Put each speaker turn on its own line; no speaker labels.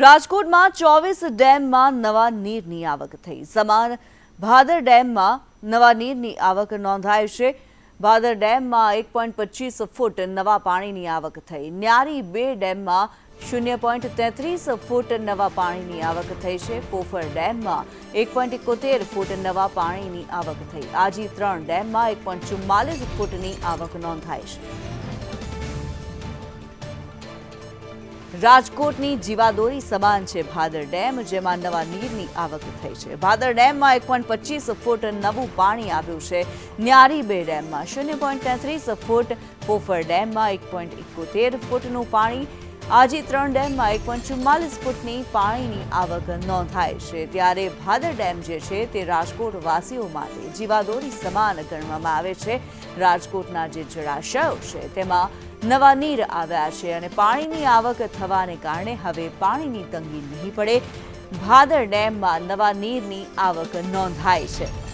રાજકોટમાં ચોવીસ ડેમમાં નવા નીરની આવક થઈ. સમાન ભાદર ડેમમાં નવા નીરની આવક નોંધાઈ છે. ભાદર ડેમમાં એક પોઈન્ટ પચીસ ફૂટ નવા પાણીની આવક થઈ. ન્યારી બે ડેમમાં શૂન્ય પોઈન્ટ તેત્રીસ ફૂટ નવા પાણીની આવક થઈ છે. પોફર ડેમમાં એક પોઈન્ટ એકોતેર ફૂટ નવા પાણીની આવક થઈ. આજી ત્રણ ડેમમાં એક પોઈન્ટ ચુમ્માલીસ ફૂટની આવક નોંધાઈ છે. રાજકોટની જીવાદોરી સમાન છે ભાદર ડેમ, જેમાં નવા નીરની આવક થઈ છે. ભાદર ડેમમાં એક પોઈન્ટ પચીસ ફૂટ નવું પાણી આવ્યું છે. ન્યારી બે ડેમમાં શૂન્ય પોઈન્ટ તેત્રીસ ફૂટ પોફર ડેમમાં એક પોઈન્ટ એકોતેર ફૂટનું પાણી આજી ત્રણ ડેમમાં એક પોઈન્ટ ચુમ્માલીસ ફૂટની પાણીની આવક નોંધાય છે. ત્યારે ભાદર ડેમ જે છે તે રાજકોટ વાસીઓ માટે જીવાદોરી સમાન ગણવામાં આવે છે. રાજકોટના જે જળાશયો છે તેમાં નવા નીર આવ્યા છે અને પાણીની આવક થવાને કારણે હવે પાણીની તંગી નહીં પડે. ભાદર ડેમમાં નવા નીરની આવક નોંધાય છે.